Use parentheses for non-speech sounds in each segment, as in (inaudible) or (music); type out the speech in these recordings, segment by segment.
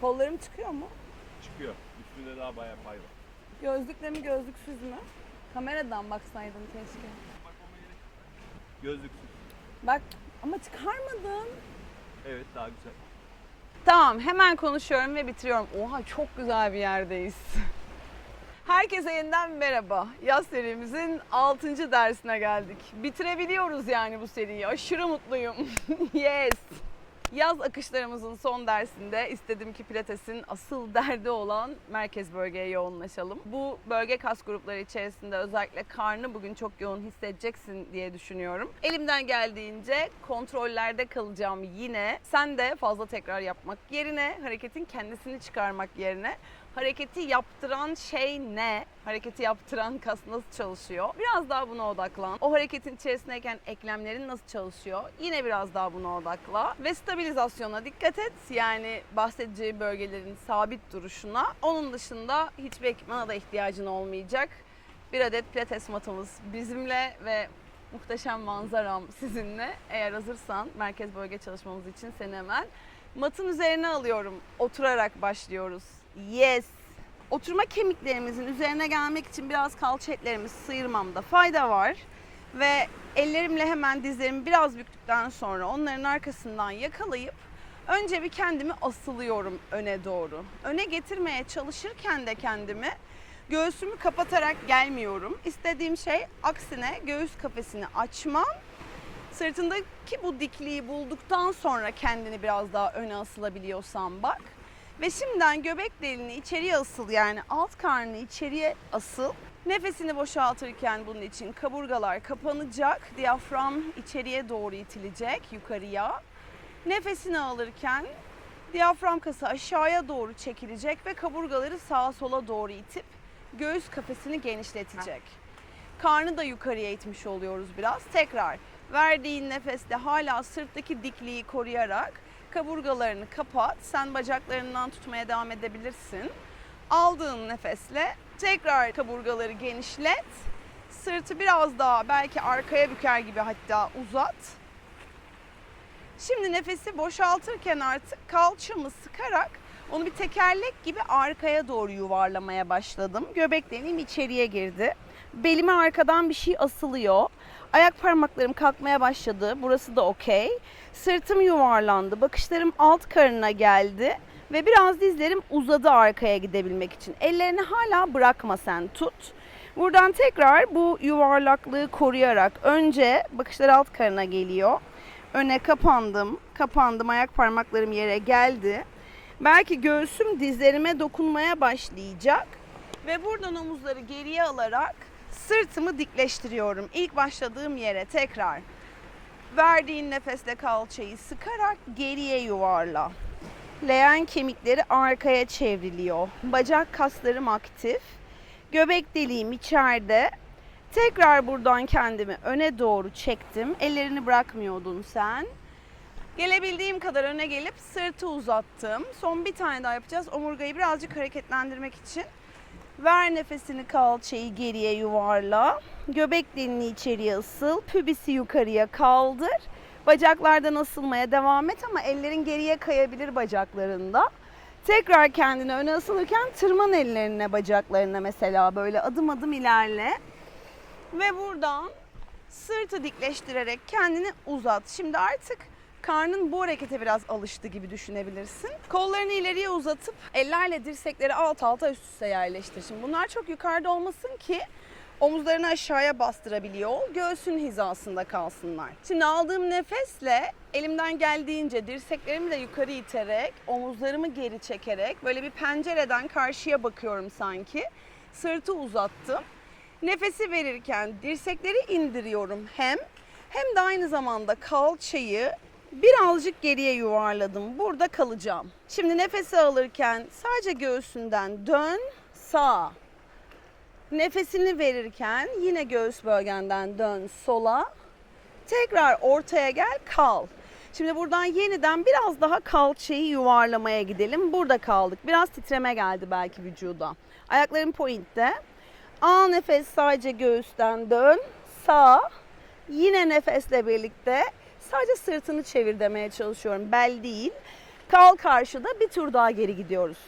Kollarım çıkıyor mu? Çıkıyor. Üstünde daha bayağı pay var. Gözlükle mi gözlüksüz mü? Kameradan baksaydın keşke. Gözlüksüz. Bak ama çıkarmadın. Evet daha güzel. Tamam hemen konuşuyorum ve bitiriyorum. Oha çok güzel bir yerdeyiz. Herkese yeniden merhaba. Yaz serimizin 6. dersine geldik. Bitirebiliyoruz yani bu seriyi. Aşırı mutluyum. (laughs) yes. Yaz akışlarımızın son dersinde istedim ki Pilates'in asıl (laughs) derdi olan merkez bölgeye yoğunlaşalım. Bu bölge kas grupları içerisinde özellikle karnı bugün çok yoğun hissedeceksin diye düşünüyorum. Elimden geldiğince kontrollerde kalacağım yine. Sen de fazla tekrar yapmak yerine hareketin kendisini çıkarmak yerine hareketi yaptıran şey ne? Hareketi yaptıran kas nasıl çalışıyor? Biraz daha buna odaklan. O hareketin içerisindeyken eklemlerin nasıl çalışıyor? Yine biraz daha buna odakla. Ve stabilizasyona dikkat et. Yani bahsedeceği bölgelerin sabit duruşuna. Onun dışında hiçbir ekipmana da ihtiyacın olmayacak. Bir adet pilates matımız bizimle ve muhteşem manzaram sizinle. Eğer hazırsan merkez bölge çalışmamız için seni hemen matın üzerine alıyorum. Oturarak başlıyoruz. Yes. Oturma kemiklerimizin üzerine gelmek için biraz kalça etlerimi sıyırmamda fayda var. Ve ellerimle hemen dizlerimi biraz büktükten sonra onların arkasından yakalayıp önce bir kendimi asılıyorum öne doğru. Öne getirmeye çalışırken de kendimi göğsümü kapatarak gelmiyorum. İstediğim şey aksine göğüs kafesini açmam Sırtındaki bu dikliği bulduktan sonra kendini biraz daha öne asılabiliyorsan bak. Ve şimdiden göbek deliğini içeriye asıl yani alt karnını içeriye asıl. Nefesini boşaltırken bunun için kaburgalar kapanacak. Diyafram içeriye doğru itilecek yukarıya. Nefesini alırken diyafram kası aşağıya doğru çekilecek ve kaburgaları sağa sola doğru itip göğüs kafesini genişletecek. Karnı da yukarıya itmiş oluyoruz biraz. Tekrar verdiğin nefeste hala sırttaki dikliği koruyarak kaburgalarını kapat. Sen bacaklarından tutmaya devam edebilirsin. Aldığın nefesle tekrar kaburgaları genişlet. Sırtı biraz daha belki arkaya büker gibi hatta uzat. Şimdi nefesi boşaltırken artık kalçamı sıkarak onu bir tekerlek gibi arkaya doğru yuvarlamaya başladım. Göbek deliğim içeriye girdi. Belime arkadan bir şey asılıyor. Ayak parmaklarım kalkmaya başladı. Burası da okey. Sırtım yuvarlandı. Bakışlarım alt karnına geldi. Ve biraz dizlerim uzadı arkaya gidebilmek için. Ellerini hala bırakma sen tut. Buradan tekrar bu yuvarlaklığı koruyarak önce bakışlar alt karına geliyor. Öne kapandım. Kapandım. Ayak parmaklarım yere geldi. Belki göğsüm dizlerime dokunmaya başlayacak. Ve buradan omuzları geriye alarak sırtımı dikleştiriyorum. İlk başladığım yere tekrar. Verdiğin nefesle kalçayı sıkarak geriye yuvarla. Leğen kemikleri arkaya çevriliyor. Bacak kaslarım aktif. Göbek deliğim içeride. Tekrar buradan kendimi öne doğru çektim. Ellerini bırakmıyordun sen. Gelebildiğim kadar öne gelip sırtı uzattım. Son bir tane daha yapacağız. Omurgayı birazcık hareketlendirmek için. Ver nefesini kalçayı geriye yuvarla. Göbek deliğini içeriye ısıl. Pübisi yukarıya kaldır. Bacaklardan asılmaya devam et ama ellerin geriye kayabilir bacaklarında. Tekrar kendini öne asılırken tırman ellerine bacaklarına mesela böyle adım adım ilerle. Ve buradan sırtı dikleştirerek kendini uzat. Şimdi artık karnın bu harekete biraz alıştı gibi düşünebilirsin. Kollarını ileriye uzatıp ellerle dirsekleri alt alta üst üste yerleştir. Şimdi bunlar çok yukarıda olmasın ki omuzlarını aşağıya bastırabiliyor. Göğsün hizasında kalsınlar. Şimdi aldığım nefesle elimden geldiğince dirseklerimi de yukarı iterek, omuzlarımı geri çekerek böyle bir pencereden karşıya bakıyorum sanki. Sırtı uzattım. Nefesi verirken dirsekleri indiriyorum hem hem de aynı zamanda kalçayı birazcık geriye yuvarladım. Burada kalacağım. Şimdi nefesi alırken sadece göğsünden dön sağ. Nefesini verirken yine göğüs bölgenden dön sola. Tekrar ortaya gel kal. Şimdi buradan yeniden biraz daha kalçayı yuvarlamaya gidelim. Burada kaldık. Biraz titreme geldi belki vücuda. Ayaklarım pointte. Al nefes sadece göğüsten dön. Sağ. Yine nefesle birlikte sadece sırtını çevir demeye çalışıyorum. Bel değil. Kal karşıda bir tur daha geri gidiyoruz.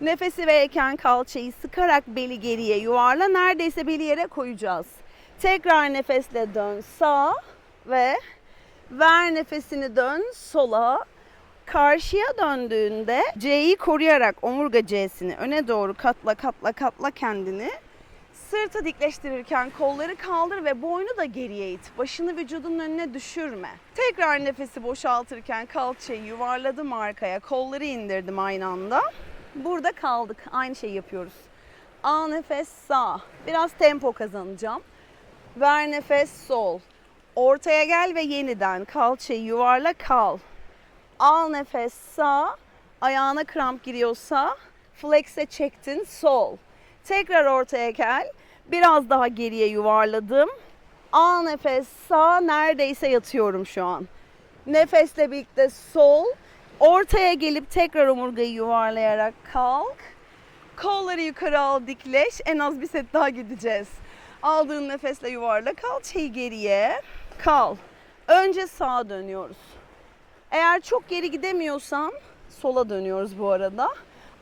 Nefesi verirken kalçayı sıkarak beli geriye yuvarla. Neredeyse beli yere koyacağız. Tekrar nefesle dön sağa ve ver nefesini dön sola. Karşıya döndüğünde C'yi koruyarak omurga C'sini öne doğru katla katla katla kendini. Sırtı dikleştirirken kolları kaldır ve boynu da geriye it. Başını vücudun önüne düşürme. Tekrar nefesi boşaltırken kalçayı yuvarladım arkaya. Kolları indirdim aynı anda. Burada kaldık. Aynı şeyi yapıyoruz. Al nefes sağ. Biraz tempo kazanacağım. Ver nefes sol. Ortaya gel ve yeniden kalçayı yuvarla kal. Al nefes sağ. Ayağına kramp giriyorsa flex'e çektin sol. Tekrar ortaya gel. Biraz daha geriye yuvarladım. Al nefes sağ. Neredeyse yatıyorum şu an. Nefesle birlikte sol. Ortaya gelip tekrar omurgayı yuvarlayarak kalk. Kolları yukarı al dikleş. En az bir set daha gideceğiz. Aldığın nefesle yuvarla kalçayı geriye. Kal. Önce sağa dönüyoruz. Eğer çok geri gidemiyorsan sola dönüyoruz bu arada.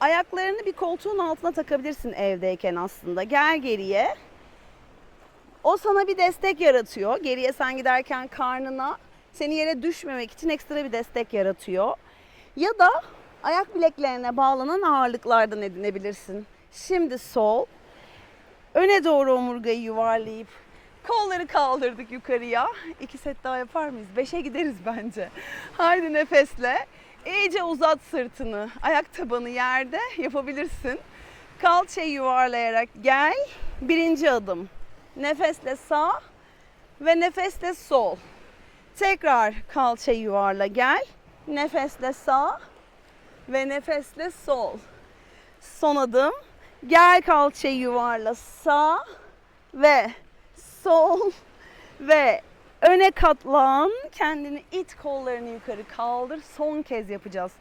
Ayaklarını bir koltuğun altına takabilirsin evdeyken aslında. Gel geriye. O sana bir destek yaratıyor. Geriye sen giderken karnına seni yere düşmemek için ekstra bir destek yaratıyor. Ya da ayak bileklerine bağlanan ağırlıklardan edinebilirsin. Şimdi sol. Öne doğru omurgayı yuvarlayıp kolları kaldırdık yukarıya. İki set daha yapar mıyız? Beşe gideriz bence. Haydi nefesle. İyice uzat sırtını. Ayak tabanı yerde yapabilirsin. Kalçayı yuvarlayarak gel. Birinci adım. Nefesle sağ ve nefesle sol. Tekrar kalçayı yuvarla gel. Nefesle sağ ve nefesle sol. Son adım. Gel kalçayı yuvarla sağ ve sol ve öne katlan. Kendini it kollarını yukarı kaldır. Son kez yapacağız.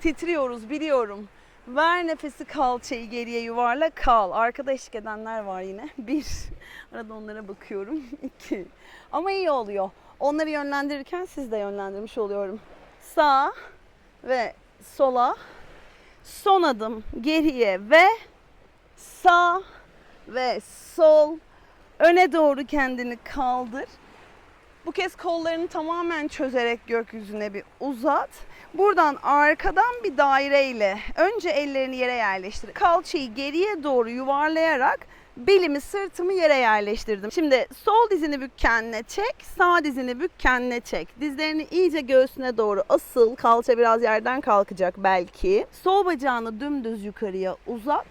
Titriyoruz biliyorum. Ver nefesi kalçayı geriye yuvarla kal. Arkada eşlik edenler var yine. (laughs) Bir. Arada onlara bakıyorum. (laughs) İki. Ama iyi oluyor. Onları yönlendirirken siz de yönlendirmiş oluyorum. Sağ ve sola. Son adım geriye ve sağ ve sol. Öne doğru kendini kaldır. Bu kez kollarını tamamen çözerek gökyüzüne bir uzat. Buradan arkadan bir daireyle önce ellerini yere yerleştir. Kalçayı geriye doğru yuvarlayarak belimi sırtımı yere yerleştirdim. Şimdi sol dizini bük kendine çek, sağ dizini bük kendine çek. Dizlerini iyice göğsüne doğru asıl. Kalça biraz yerden kalkacak belki. Sol bacağını dümdüz yukarıya uzat.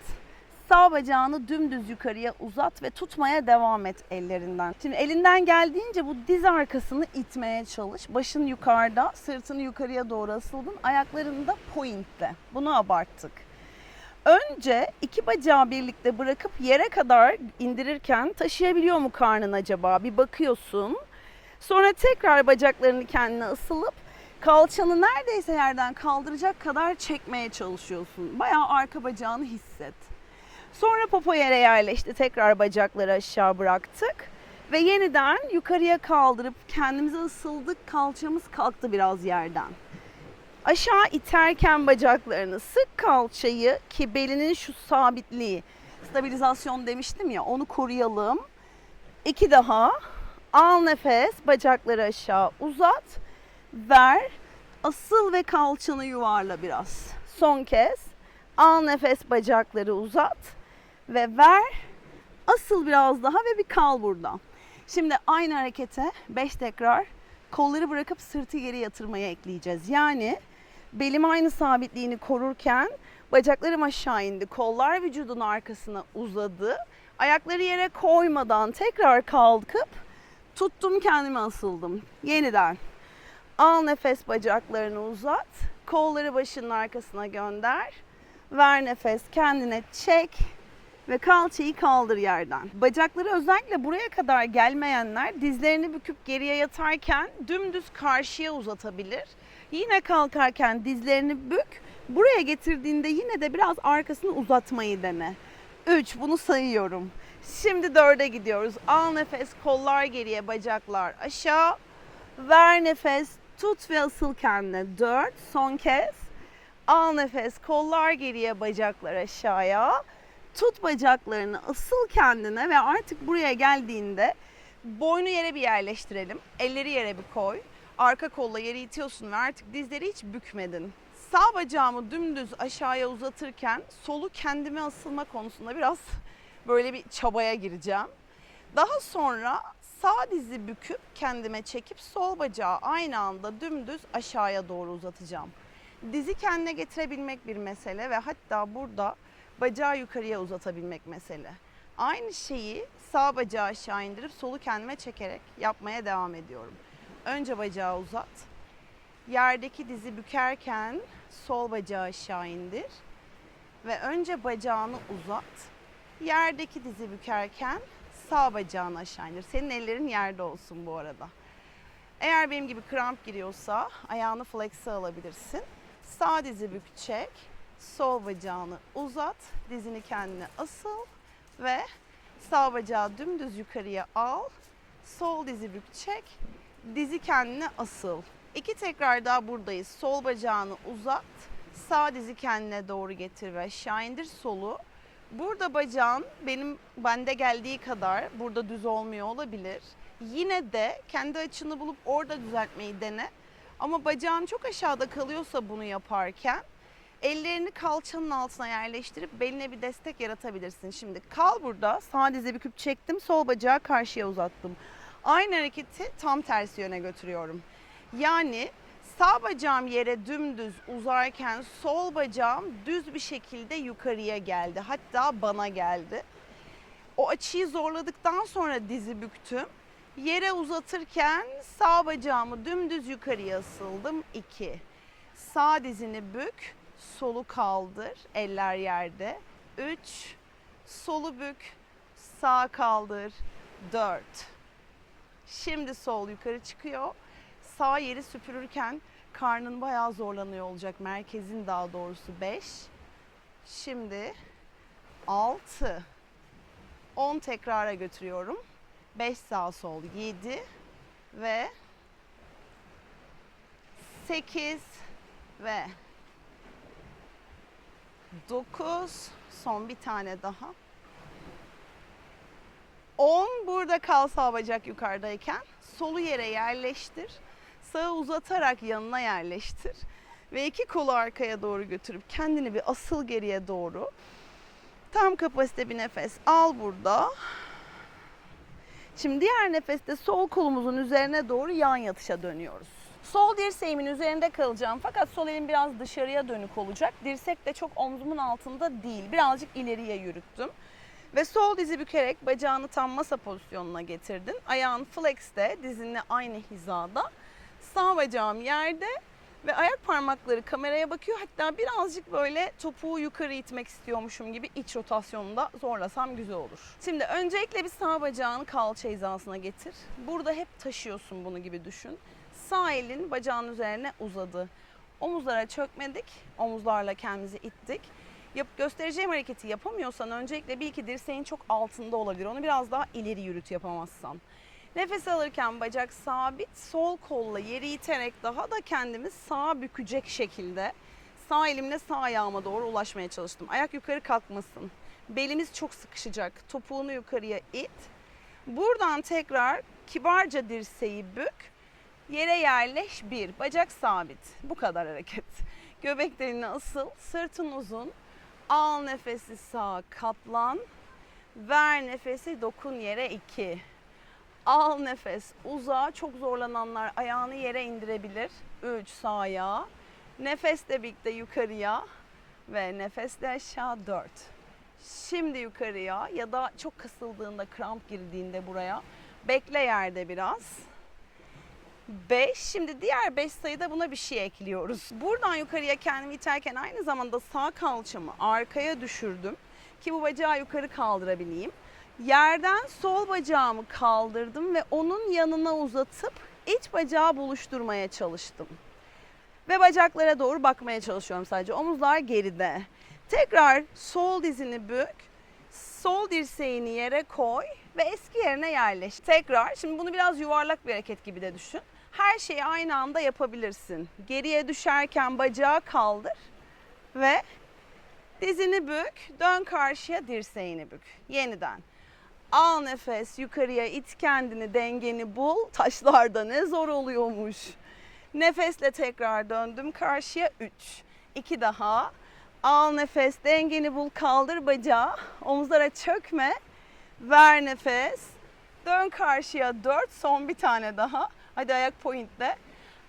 Sağ bacağını dümdüz yukarıya uzat ve tutmaya devam et ellerinden. Şimdi elinden geldiğince bu diz arkasını itmeye çalış. Başın yukarıda, sırtını yukarıya doğru asıldın. Ayaklarını da pointle. Bunu abarttık. Önce iki bacağı birlikte bırakıp yere kadar indirirken taşıyabiliyor mu karnın acaba? Bir bakıyorsun. Sonra tekrar bacaklarını kendine asılıp kalçanı neredeyse yerden kaldıracak kadar çekmeye çalışıyorsun. Bayağı arka bacağını hisset. Sonra popo yere yerleşti. Tekrar bacakları aşağı bıraktık. Ve yeniden yukarıya kaldırıp kendimize ısıldık. Kalçamız kalktı biraz yerden. Aşağı iterken bacaklarını sık kalçayı ki belinin şu sabitliği, stabilizasyon demiştim ya onu koruyalım. İki daha. Al nefes, bacakları aşağı uzat. Ver. Asıl ve kalçanı yuvarla biraz. Son kez. Al nefes, bacakları uzat ve ver. Asıl biraz daha ve bir kal burada. Şimdi aynı harekete 5 tekrar kolları bırakıp sırtı geri yatırmaya ekleyeceğiz. Yani belim aynı sabitliğini korurken bacaklarım aşağı indi. Kollar vücudun arkasına uzadı. Ayakları yere koymadan tekrar kalkıp tuttum kendimi asıldım. Yeniden. Al nefes bacaklarını uzat. Kolları başının arkasına gönder. Ver nefes kendine çek ve kalçayı kaldır yerden. Bacakları özellikle buraya kadar gelmeyenler dizlerini büküp geriye yatarken dümdüz karşıya uzatabilir. Yine kalkarken dizlerini bük. Buraya getirdiğinde yine de biraz arkasını uzatmayı dene. 3 bunu sayıyorum. Şimdi 4'e gidiyoruz. Al nefes kollar geriye bacaklar aşağı. Ver nefes tut ve asıl kendine. 4 son kez. Al nefes, kollar geriye, bacaklar aşağıya. Tut bacaklarını, asıl kendine ve artık buraya geldiğinde boynu yere bir yerleştirelim. Elleri yere bir koy. Arka kolla yeri itiyorsun ve artık dizleri hiç bükmedin. Sağ bacağımı dümdüz aşağıya uzatırken solu kendime asılma konusunda biraz böyle bir çabaya gireceğim. Daha sonra sağ dizi büküp kendime çekip sol bacağı aynı anda dümdüz aşağıya doğru uzatacağım. Dizi kendine getirebilmek bir mesele ve hatta burada bacağı yukarıya uzatabilmek mesele. Aynı şeyi sağ bacağı aşağı indirip solu kendime çekerek yapmaya devam ediyorum. Önce bacağı uzat. Yerdeki dizi bükerken sol bacağı aşağı indir. Ve önce bacağını uzat. Yerdeki dizi bükerken sağ bacağını aşağı indir. Senin ellerin yerde olsun bu arada. Eğer benim gibi kramp giriyorsa ayağını flex'e alabilirsin. Sağ dizi bük çek. Sol bacağını uzat. Dizini kendine asıl ve sağ bacağı dümdüz yukarıya al. Sol dizi bük çek. Dizi kendine asıl. İki tekrar daha buradayız. Sol bacağını uzat. Sağ dizi kendine doğru getir ve aşağı indir solu. Burada bacağın benim bende geldiği kadar burada düz olmuyor olabilir. Yine de kendi açını bulup orada düzeltmeyi dene. Ama bacağın çok aşağıda kalıyorsa bunu yaparken ellerini kalçanın altına yerleştirip beline bir destek yaratabilirsin. Şimdi kal burada. Sağ dizi büküp çektim. Sol bacağı karşıya uzattım. Aynı hareketi tam tersi yöne götürüyorum. Yani sağ bacağım yere dümdüz uzarken sol bacağım düz bir şekilde yukarıya geldi. Hatta bana geldi. O açıyı zorladıktan sonra dizi büktüm. Yere uzatırken sağ bacağımı dümdüz yukarıya asıldım. 2. Sağ dizini bük, solu kaldır, eller yerde. 3. Solu bük, sağ kaldır. 4. Şimdi sol yukarı çıkıyor. Sağ yeri süpürürken karnın bayağı zorlanıyor olacak. Merkezin daha doğrusu 5. Şimdi 6. 10 tekrara götürüyorum. 5 sağ sol 7 ve 8 ve 9 son bir tane daha. 10 burada kal sağ bacak yukarıdayken solu yere yerleştir. Sağı uzatarak yanına yerleştir. Ve iki kolu arkaya doğru götürüp kendini bir asıl geriye doğru. Tam kapasite bir nefes al burada. Şimdi diğer nefeste sol kolumuzun üzerine doğru yan yatışa dönüyoruz. Sol dirseğimin üzerinde kalacağım fakat sol elim biraz dışarıya dönük olacak. Dirsek de çok omzumun altında değil. Birazcık ileriye yürüttüm. Ve sol dizi bükerek bacağını tam masa pozisyonuna getirdin. Ayağın flex'te, dizinle aynı hizada. Sağ bacağım yerde ve ayak parmakları kameraya bakıyor. Hatta birazcık böyle topuğu yukarı itmek istiyormuşum gibi iç rotasyonunda zorlasam güzel olur. Şimdi öncelikle bir sağ bacağını kalça hizasına getir. Burada hep taşıyorsun bunu gibi düşün. Sağ elin bacağın üzerine uzadı. Omuzlara çökmedik. Omuzlarla kendimizi ittik. Yap, göstereceğim hareketi yapamıyorsan öncelikle bir iki dirseğin çok altında olabilir. Onu biraz daha ileri yürüt yapamazsan. Nefes alırken bacak sabit, sol kolla yeri iterek daha da kendimi sağa bükecek şekilde sağ elimle sağ ayağıma doğru ulaşmaya çalıştım. Ayak yukarı kalkmasın. Belimiz çok sıkışacak. Topuğunu yukarıya it. Buradan tekrar kibarca dirseği bük. Yere yerleş bir. Bacak sabit. Bu kadar hareket. (laughs) Göbek deliğine asıl. Sırtın uzun. Al nefesi sağa katlan. Ver nefesi dokun yere iki. Al nefes uza. Çok zorlananlar ayağını yere indirebilir. 3 sağ ayağı. Nefesle birlikte yukarıya ve nefesle aşağı 4. Şimdi yukarıya ya da çok kasıldığında kramp girdiğinde buraya bekle yerde biraz. 5. Şimdi diğer 5 sayıda buna bir şey ekliyoruz. Buradan yukarıya kendimi iterken aynı zamanda sağ kalçamı arkaya düşürdüm ki bu bacağı yukarı kaldırabileyim. Yerden sol bacağımı kaldırdım ve onun yanına uzatıp iç bacağı buluşturmaya çalıştım. Ve bacaklara doğru bakmaya çalışıyorum sadece. Omuzlar geride. Tekrar sol dizini bük. Sol dirseğini yere koy ve eski yerine yerleş. Tekrar şimdi bunu biraz yuvarlak bir hareket gibi de düşün. Her şeyi aynı anda yapabilirsin. Geriye düşerken bacağı kaldır. ve dizini bük, dön karşıya dirseğini bük. Yeniden. Al nefes yukarıya it kendini dengeni bul. Taşlarda ne zor oluyormuş. Nefesle tekrar döndüm karşıya 3. 2 daha. Al nefes dengeni bul kaldır bacağı. Omuzlara çökme. Ver nefes. Dön karşıya 4. Son bir tane daha. Hadi ayak pointle.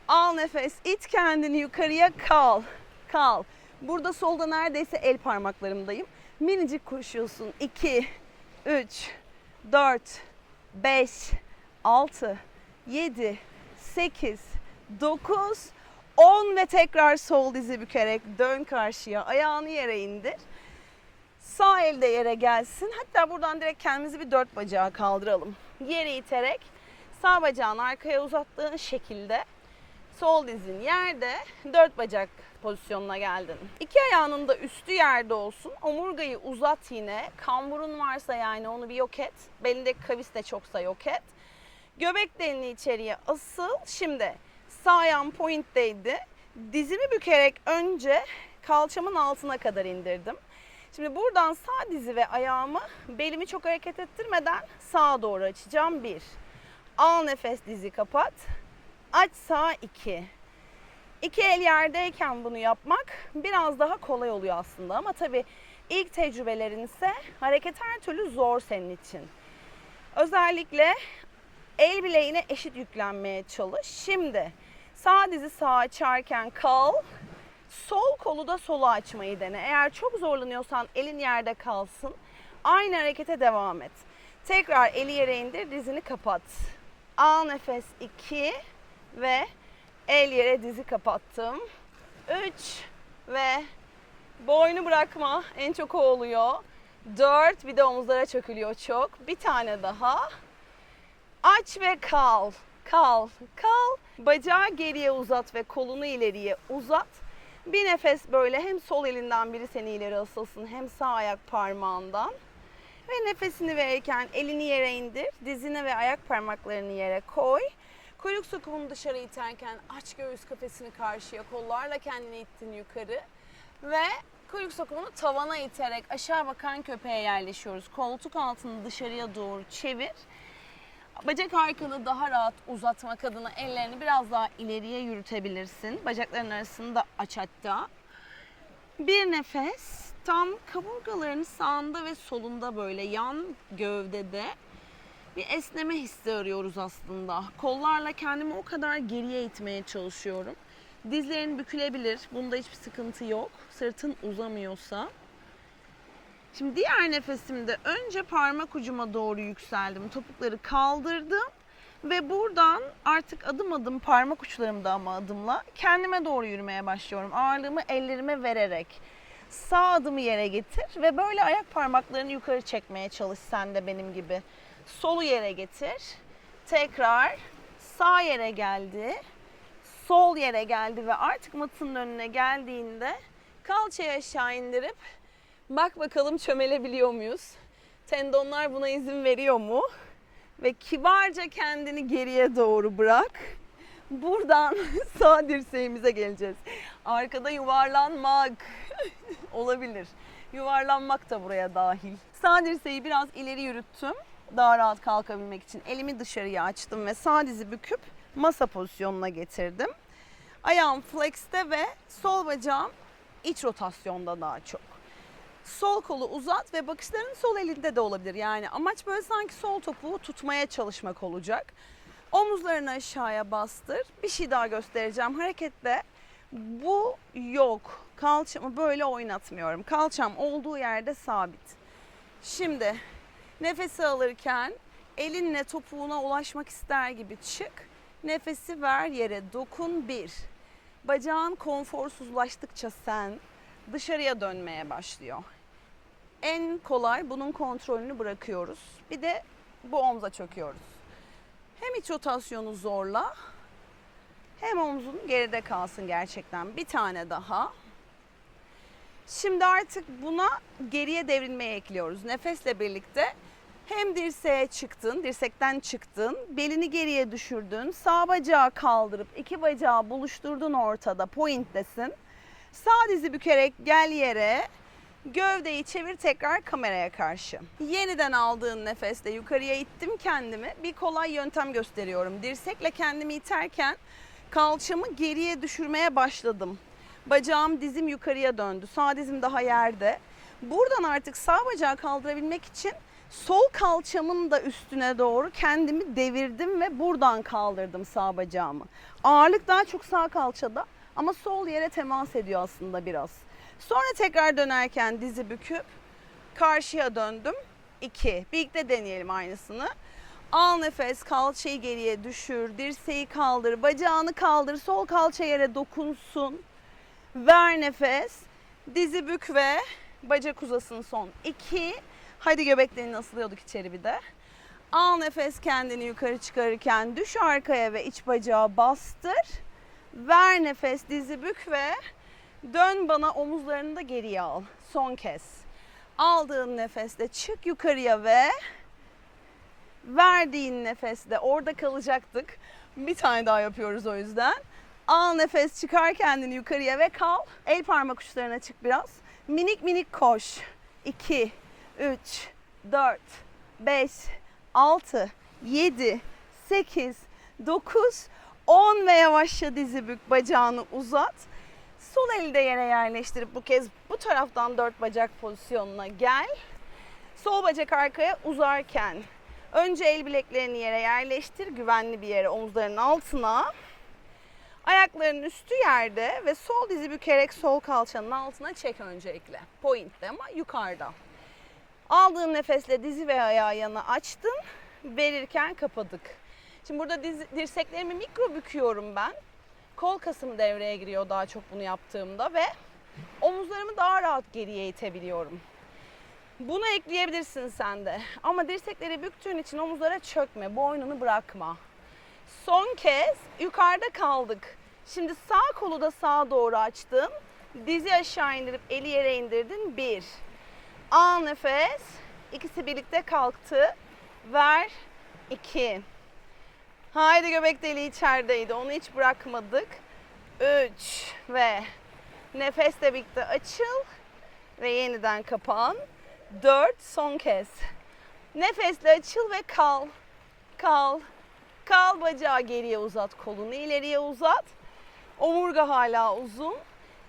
Al nefes it kendini yukarıya kal. Kal. Burada solda neredeyse el parmaklarımdayım. Minicik koşuyorsun. 2, 3, 4, 5, 6, 7, 8, 9, 10 ve tekrar sol dizi bükerek dön karşıya. Ayağını yere indir. Sağ elde yere gelsin. Hatta buradan direkt kendimizi bir dört bacağı kaldıralım. Yere iterek sağ bacağını arkaya uzattığın şekilde sol dizin yerde dört bacak pozisyonuna geldin. İki ayağının da üstü yerde olsun. Omurgayı uzat yine. Kamburun varsa yani onu bir yok et. Belindeki kavis de çoksa yok et. Göbek deliğini içeriye asıl. Şimdi sağ ayağım pointteydi. Dizimi bükerek önce kalçamın altına kadar indirdim. Şimdi buradan sağ dizi ve ayağımı belimi çok hareket ettirmeden sağa doğru açacağım. Bir. Al nefes dizi kapat. Aç sağ iki. İki el yerdeyken bunu yapmak biraz daha kolay oluyor aslında ama tabii ilk tecrübelerin ise hareket her türlü zor senin için. Özellikle el bileğine eşit yüklenmeye çalış. Şimdi sağ dizi sağa açarken kal. Sol kolu da sola açmayı dene. Eğer çok zorlanıyorsan elin yerde kalsın. Aynı harekete devam et. Tekrar eli yere indir, dizini kapat. Al nefes 2 ve el yere dizi kapattım. 3 ve boynu bırakma. En çok o oluyor. 4 bir de omuzlara çökülüyor çok. Bir tane daha. Aç ve kal. Kal. Kal. Bacağı geriye uzat ve kolunu ileriye uzat. Bir nefes böyle hem sol elinden biri seni ileri asılsın hem sağ ayak parmağından. Ve nefesini verirken elini yere indir. Dizini ve ayak parmaklarını yere koy. Kuyruk sokumunu dışarı iterken aç göğüs kafesini karşıya kollarla kendini ittin yukarı. Ve kuyruk sokumunu tavana iterek aşağı bakan köpeğe yerleşiyoruz. Koltuk altını dışarıya doğru çevir. Bacak arkanı daha rahat uzatmak adına ellerini biraz daha ileriye yürütebilirsin. Bacakların arasını da aç hatta. Bir nefes tam kaburgaların sağında ve solunda böyle yan gövdede bir esneme hissi arıyoruz aslında. Kollarla kendimi o kadar geriye itmeye çalışıyorum. Dizlerin bükülebilir. Bunda hiçbir sıkıntı yok. Sırtın uzamıyorsa. Şimdi diğer nefesimde önce parmak ucuma doğru yükseldim. Topukları kaldırdım ve buradan artık adım adım parmak uçlarımda ama adımla kendime doğru yürümeye başlıyorum. Ağırlığımı ellerime vererek. Sağ adımı yere getir ve böyle ayak parmaklarını yukarı çekmeye çalış sen de benim gibi. Solu yere getir. Tekrar sağ yere geldi. Sol yere geldi ve artık matının önüne geldiğinde kalçayı aşağı indirip Bak bakalım çömelebiliyor muyuz? Tendonlar buna izin veriyor mu? Ve kibarca kendini geriye doğru bırak. Buradan (laughs) sağ dirseğimize geleceğiz. Arkada yuvarlanmak (laughs) olabilir. Yuvarlanmak da buraya dahil. Sağ dirseği biraz ileri yürüttüm. Daha rahat kalkabilmek için elimi dışarıya açtım ve sağ dizi büküp masa pozisyonuna getirdim. Ayağım flex'te ve sol bacağım iç rotasyonda daha çok sol kolu uzat ve bakışların sol elinde de olabilir. Yani amaç böyle sanki sol topuğu tutmaya çalışmak olacak. Omuzlarını aşağıya bastır. Bir şey daha göstereceğim. Harekette bu yok. Kalçamı böyle oynatmıyorum. Kalçam olduğu yerde sabit. Şimdi nefesi alırken elinle topuğuna ulaşmak ister gibi çık. Nefesi ver yere dokun bir. Bacağın konforsuzlaştıkça sen dışarıya dönmeye başlıyor. En kolay bunun kontrolünü bırakıyoruz. Bir de bu omza çöküyoruz. Hem iç rotasyonu zorla hem omzun geride kalsın gerçekten. Bir tane daha. Şimdi artık buna geriye devrilmeyi ekliyoruz. Nefesle birlikte hem dirseğe çıktın, dirsekten çıktın, belini geriye düşürdün, sağ bacağı kaldırıp iki bacağı buluşturdun ortada, pointlesin. Sağ dizi bükerek gel yere. Gövdeyi çevir tekrar kameraya karşı. Yeniden aldığın nefesle yukarıya ittim kendimi. Bir kolay yöntem gösteriyorum. Dirsekle kendimi iterken kalçamı geriye düşürmeye başladım. Bacağım dizim yukarıya döndü. Sağ dizim daha yerde. Buradan artık sağ bacağı kaldırabilmek için sol kalçamın da üstüne doğru kendimi devirdim ve buradan kaldırdım sağ bacağımı. Ağırlık daha çok sağ kalçada ama sol yere temas ediyor aslında biraz. Sonra tekrar dönerken dizi büküp karşıya döndüm. 2. Birlikte deneyelim aynısını. Al nefes, kalçayı geriye düşür, dirseği kaldır, bacağını kaldır, sol kalça yere dokunsun. Ver nefes, dizi bük ve bacak uzasın son. 2. Hadi göbeklerini asılıyorduk içeri bir de. Al nefes kendini yukarı çıkarırken düş arkaya ve iç bacağı bastır. Ver nefes dizi bük ve dön bana omuzlarını da geriye al. Son kez. Aldığın nefeste çık yukarıya ve verdiğin nefeste orada kalacaktık. Bir tane daha yapıyoruz o yüzden. Al nefes çıkar kendini yukarıya ve kal. El parmak uçlarına çık biraz. Minik minik koş. 2, 3, 4, 5, 6, 7, 8, 9, 10 ve yavaşça dizi bük bacağını uzat. Sol eli de yere yerleştirip bu kez bu taraftan dört bacak pozisyonuna gel. Sol bacak arkaya uzarken önce el bileklerini yere yerleştir güvenli bir yere omuzlarının altına. Ayaklarının üstü yerde ve sol dizi bükerek sol kalçanın altına çek öncelikle. Pointte ama yukarıda. Aldığın nefesle dizi ve ayağı yana açtın. Verirken kapadık. Şimdi burada diz, dirseklerimi mikro büküyorum ben. Kol kasım devreye giriyor daha çok bunu yaptığımda ve omuzlarımı daha rahat geriye itebiliyorum. Bunu ekleyebilirsin sen de. Ama dirsekleri büktüğün için omuzlara çökme, boynunu bırakma. Son kez yukarıda kaldık. Şimdi sağ kolu da sağa doğru açtın. Dizi aşağı indirip eli yere indirdin. Bir. Al nefes. İkisi birlikte kalktı. Ver. İki. Haydi göbek deliği içerideydi. Onu hiç bırakmadık. Üç. Ve nefesle birlikte açıl. Ve yeniden kapan. Dört. Son kez. Nefesle açıl ve kal. Kal. Kal bacağı geriye uzat. Kolunu ileriye uzat. Omurga hala uzun.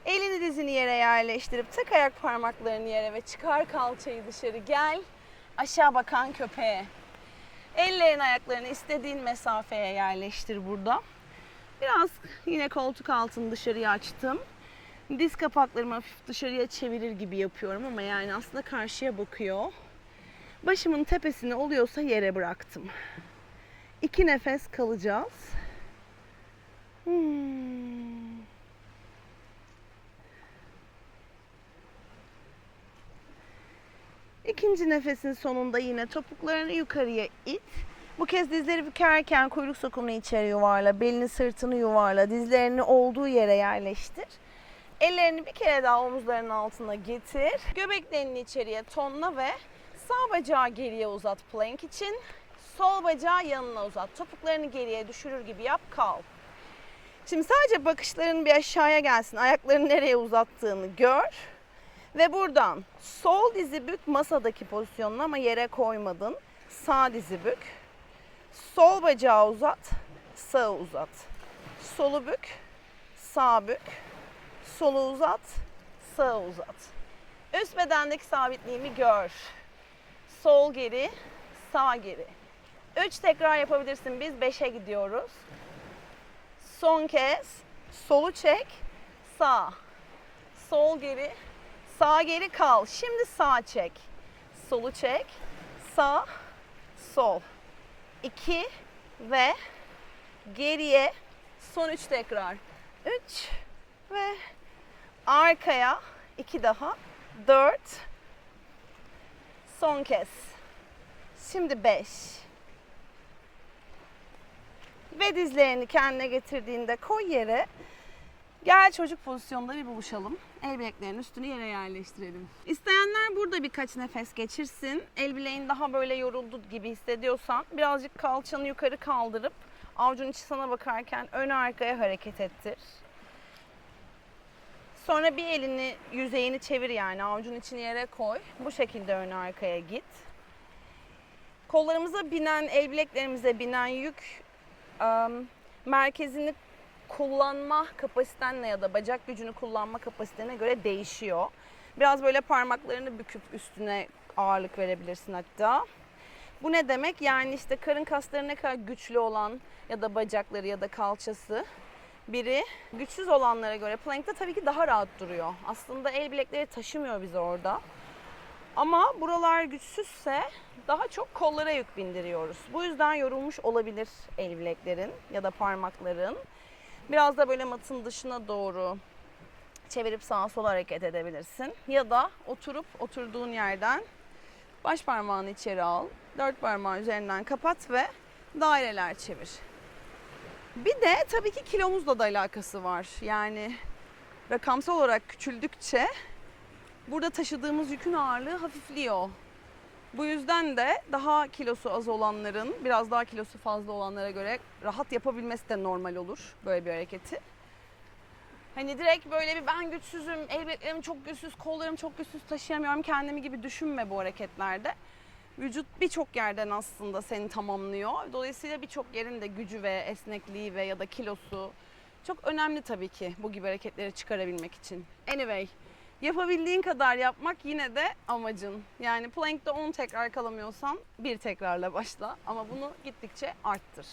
Elini dizini yere yerleştirip tek ayak parmaklarını yere ve çıkar kalçayı dışarı gel. Aşağı bakan köpeğe. Ellerin ayaklarını istediğin mesafeye yerleştir burada. Biraz yine koltuk altını dışarıya açtım. Diz kapaklarımı hafif dışarıya çevirir gibi yapıyorum ama yani aslında karşıya bakıyor. Başımın tepesine oluyorsa yere bıraktım. İki nefes kalacağız. Hmm. İkinci nefesin sonunda yine topuklarını yukarıya it. Bu kez dizleri bükerken kuyruk sokumunu içeri yuvarla, belini sırtını yuvarla, dizlerini olduğu yere yerleştir. Ellerini bir kere daha omuzlarının altına getir. Göbeklerini içeriye tonla ve sağ bacağı geriye uzat plank için. Sol bacağı yanına uzat. Topuklarını geriye düşürür gibi yap kal. Şimdi sadece bakışların bir aşağıya gelsin. Ayaklarını nereye uzattığını gör. Ve buradan sol dizi bük masadaki pozisyonuna ama yere koymadın. Sağ dizi bük. Sol bacağı uzat. Sağı uzat. Solu bük. Sağ bük. Solu uzat. Sağı uzat. Üst bedendeki sabitliğimi gör. Sol geri, sağ geri. 3 tekrar yapabilirsin. Biz 5'e gidiyoruz. Son kez solu çek, sağ. Sol geri, sağ geri kal. Şimdi sağ çek. Solu çek, sağ, sol. 2 ve geriye son 3 tekrar. 3 ve arkaya 2 daha. 4 son kez. Şimdi 5. Ve dizlerini kendine getirdiğinde koy yere. Gel çocuk pozisyonunda bir buluşalım. El bileklerinin üstünü yere yerleştirelim. İsteyenler burada birkaç nefes geçirsin. El bileğin daha böyle yoruldu gibi hissediyorsan birazcık kalçanı yukarı kaldırıp avucun içi sana bakarken ön arkaya hareket ettir. Sonra bir elini yüzeyini çevir yani avucun içini yere koy. Bu şekilde ön arkaya git. Kollarımıza binen, el bileklerimize binen yük em, merkezini kullanma kapasitenle ya da bacak gücünü kullanma kapasitene göre değişiyor. Biraz böyle parmaklarını büküp üstüne ağırlık verebilirsin hatta. Bu ne demek? Yani işte karın kasları ne kadar güçlü olan ya da bacakları ya da kalçası biri güçsüz olanlara göre plankta tabii ki daha rahat duruyor. Aslında el bilekleri taşımıyor bizi orada. Ama buralar güçsüzse daha çok kollara yük bindiriyoruz. Bu yüzden yorulmuş olabilir el bileklerin ya da parmakların. Biraz da böyle matın dışına doğru çevirip sağa sola hareket edebilirsin. Ya da oturup oturduğun yerden baş parmağını içeri al. Dört parmağı üzerinden kapat ve daireler çevir. Bir de tabii ki kilomuzla da alakası var. Yani rakamsal olarak küçüldükçe burada taşıdığımız yükün ağırlığı hafifliyor. Bu yüzden de daha kilosu az olanların biraz daha kilosu fazla olanlara göre rahat yapabilmesi de normal olur böyle bir hareketi. Hani direkt böyle bir ben güçsüzüm, el bileklerim çok güçsüz, kollarım çok güçsüz taşıyamıyorum kendimi gibi düşünme bu hareketlerde. Vücut birçok yerden aslında seni tamamlıyor. Dolayısıyla birçok yerin de gücü ve esnekliği ve ya da kilosu çok önemli tabii ki bu gibi hareketleri çıkarabilmek için. Anyway, yapabildiğin kadar yapmak yine de amacın. Yani plank'te 10 tekrar kalamıyorsan bir tekrarla başla ama bunu gittikçe arttır.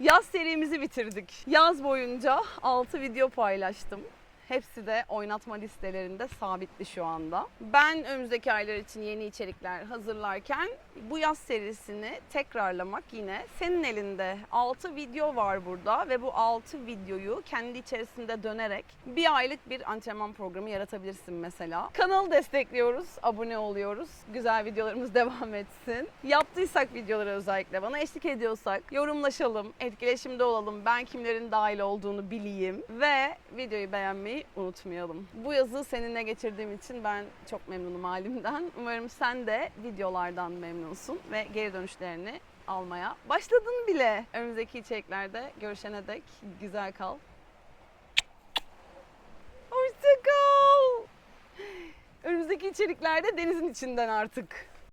Yaz serimizi bitirdik. Yaz boyunca 6 video paylaştım. Hepsi de oynatma listelerinde sabitli şu anda. Ben önümüzdeki aylar için yeni içerikler hazırlarken bu yaz serisini tekrarlamak yine senin elinde. 6 video var burada ve bu 6 videoyu kendi içerisinde dönerek bir aylık bir antrenman programı yaratabilirsin mesela. Kanalı destekliyoruz, abone oluyoruz. Güzel videolarımız (laughs) devam etsin. Yaptıysak videoları özellikle bana eşlik ediyorsak yorumlaşalım, etkileşimde olalım. Ben kimlerin dahil olduğunu bileyim ve videoyu beğenmeyi unutmayalım. Bu yazı seninle geçirdiğim için ben çok memnunum halimden. (laughs) Umarım sen de videolardan memnunsun ve geri dönüşlerini almaya başladın bile. Önümüzdeki içeriklerde görüşene dek güzel kal. Hoşça kal. Önümüzdeki içeriklerde denizin içinden artık.